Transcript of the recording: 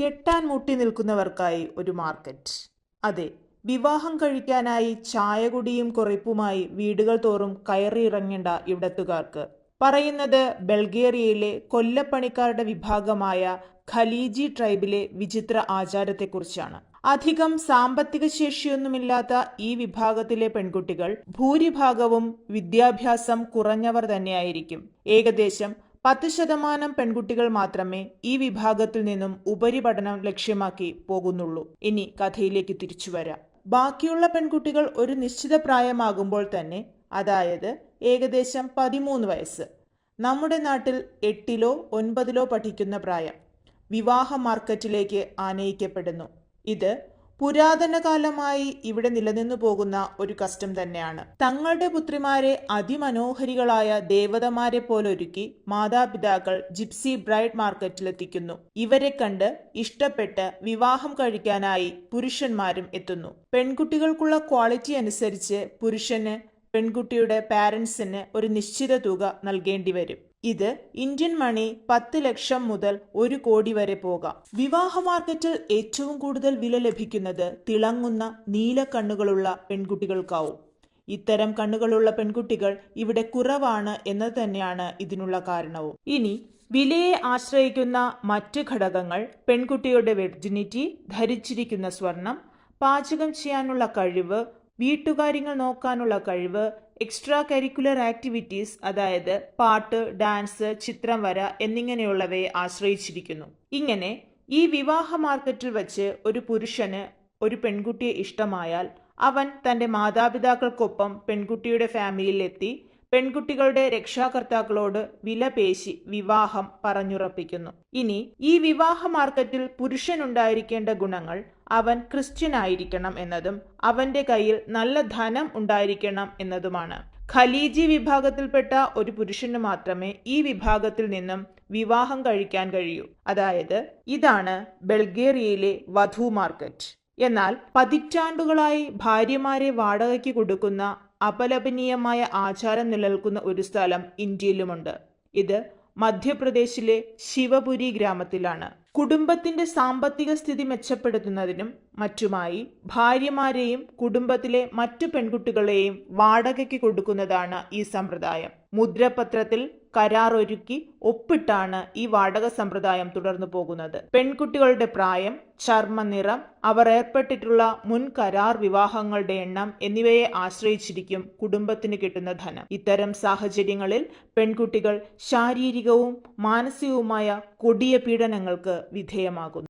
കെട്ടാൻ മുട്ടി നിൽക്കുന്നവർക്കായി ഒരു മാർക്കറ്റ്. അതെ വിവാഹം കഴിക്കാനായി ചായകുടിയും കുറിപ്പുമായി വീടുകൾ തോറും കയറിയിറങ്ങേണ്ട ഇവിടത്തുകാർക്ക്. പറയുന്നത് ബൾഗേറിയയിലെ കൊല്ലപ്പണിക്കാരുടെ വിഭാഗമായ ഖലീജി ട്രൈബിലെ വിചിത്ര ആചാരത്തെക്കുറിച്ചാണ്. അധികം സാമ്പത്തിക ശേഷിയൊന്നുമില്ലാത്ത ഈ വിഭാഗത്തിലെ പെൺകുട്ടികൾ ഭൂരിഭാഗവും വിദ്യാഭ്യാസം കുറഞ്ഞവർ തന്നെയായിരിക്കും. ഏകദേശം പത്ത് ശതമാനം പെൺകുട്ടികൾ മാത്രമേ ഈ വിഭാഗത്തിൽ നിന്നും ഉപരിപഠനം ലക്ഷ്യമാക്കി പോകുന്നുള്ളൂ. ഇനി കഥയിലേക്ക് തിരിച്ചു വരാം. ബാക്കിയുള്ള പെൺകുട്ടികൾ ഒരു നിശ്ചിത പ്രായമാകുമ്പോൾ തന്നെ അതായത് ഏകദേശം പതിമൂന്ന് വയസ്സ് നമ്മുടെ നാട്ടിൽ എട്ടിലോ ഒൻപതിലോ പഠിക്കുന്ന പ്രായം വിവാഹ മാർക്കറ്റിലേക്ക് ആനയിക്കപ്പെടുന്നു. ഇത് പുരാതന കാലമായി ഇവിടെ നിലനിന്നു പോകുന്ന ഒരു കസ്റ്റം തന്നെയാണ്. തങ്ങളുടെ പുത്രിമാരെ അതിമനോഹരികളായ ദേവതമാരെ പോലൊരുക്കി മാതാപിതാക്കൾ ജിപ്സി ബ്രൈഡ് മാർക്കറ്റിലെത്തിക്കുന്നു. ഇവരെ കണ്ട് ഇഷ്ടപ്പെട്ട് വിവാഹം കഴിക്കാനായി പുരുഷന്മാരും എത്തുന്നു. പെൺകുട്ടികൾക്കുള്ള ക്വാളിറ്റി അനുസരിച്ച് പുരുഷന് പെൺകുട്ടിയുടെ പാരൻസിന് ഒരു നിശ്ചിത തുക നൽകേണ്ടി വരും ഇത് ഇന്ത്യൻ മണി പത്ത് ലക്ഷം മുതൽ ഒരു കോടി വരെ പോകാം. വിവാഹ മാർക്കറ്റിൽ ഏറ്റവും കൂടുതൽ വില ലഭിക്കുന്നത് തിളങ്ങുന്ന നീല കണ്ണുകളുള്ള പെൺകുട്ടികൾക്കാവും. ഇത്തരം കണ്ണുകളുള്ള പെൺകുട്ടികൾ ഇവിടെ കുറവാണ് എന്നത് തന്നെയാണ് ഇതിനുള്ള കാരണവും. ഇനി വിലയെ ആശ്രയിക്കുന്ന മറ്റ് ഘടകങ്ങൾ പെൺകുട്ടിയുടെ വെർജിനിറ്റി ധരിച്ചിരിക്കുന്ന സ്വർണം പാചകം ചെയ്യാനുള്ള കഴിവ് വീട്ടുകാര്യങ്ങൾ നോക്കാനുള്ള കഴിവ് എക്സ്ട്രാ കരിക്കുലർ ആക്ടിവിറ്റീസ് അതായത് പാട്ട് ഡാൻസ് ചിത്രം വര എന്നിങ്ങനെയുള്ളവയെ ആശ്രയിച്ചിരിക്കുന്നു. ഇങ്ങനെ ഈ വിവാഹ മാർക്കറ്റിൽ വച്ച് ഒരു പുരുഷന് ഒരു പെൺകുട്ടിയെ ഇഷ്ടമായാൽ അവൻ തന്റെ മാതാപിതാക്കൾക്കൊപ്പം പെൺകുട്ടിയുടെ ഫാമിലിയിലെത്തി പെൺകുട്ടികളുടെ രക്ഷാകർത്താക്കളോട് വിലപേശി വിവാഹം പറഞ്ഞുറപ്പിക്കുന്നു. ഇനി ഈ വിവാഹ മാർക്കറ്റിൽ പുരുഷനുണ്ടായിരിക്കേണ്ട ഗുണങ്ങൾ അവൻ ക്രിസ്ത്യനായിരിക്കണം എന്നതും അവന്റെ കയ്യിൽ നല്ല ധനം ഉണ്ടായിരിക്കണം എന്നതുമാണ്. ഖലീജി വിഭാഗത്തിൽപ്പെട്ട ഒരു പുരുഷന് മാത്രമേ ഈ വിഭാഗത്തിൽ നിന്നും വിവാഹം കഴിക്കാൻ കഴിയൂ. അതായത് ഇതാണ് ബൾഗേറിയയിലെ വധു മാർക്കറ്റ്. എന്നാൽ പതിറ്റാണ്ടുകളായി ഭാര്യമാരെ വാടകയ്ക്ക് കൊടുക്കുന്ന അപലപനീയമായ ആചാരം നിലനിൽക്കുന്ന ഒരു സ്ഥലം ഇന്ത്യയിലുമുണ്ട്. ഇത് മധ്യപ്രദേശിലെ ശിവപുരി ഗ്രാമത്തിലാണ്. കുടുംബത്തിന്റെ സാമ്പത്തിക സ്ഥിതി മെച്ചപ്പെടുത്തുന്നതിനും മറ്റുമായി ഭാര്യമാരെയും കുടുംബത്തിലെ മറ്റു പെൺകുട്ടികളെയും വാടകയ്ക്ക് കൊടുക്കുന്നതാണ് ഈ സമ്പ്രദായം. മുദ്രപത്രത്തിൽ കരാർ ഒരുക്കി ഒപ്പിട്ടാണ് ഈ വാടക സമ്പ്രദായം തുടർന്നു പോകുന്നത്. പെൺകുട്ടികളുടെ പ്രായം ചർമ്മനിറം അവർ ഏർപ്പെട്ടിട്ടുള്ള മുൻ കരാർ വിവാഹങ്ങളുടെ എണ്ണം എന്നിവയെ ആശ്രയിച്ചിരിക്കും കുടുംബത്തിന് കിട്ടുന്ന ധനം. ഇത്തരം സാഹചര്യങ്ങളിൽ പെൺകുട്ടികൾ ശാരീരികവും മാനസികവുമായ കൊടിയ പീഡനങ്ങൾക്ക് വിധേയമാകുന്നു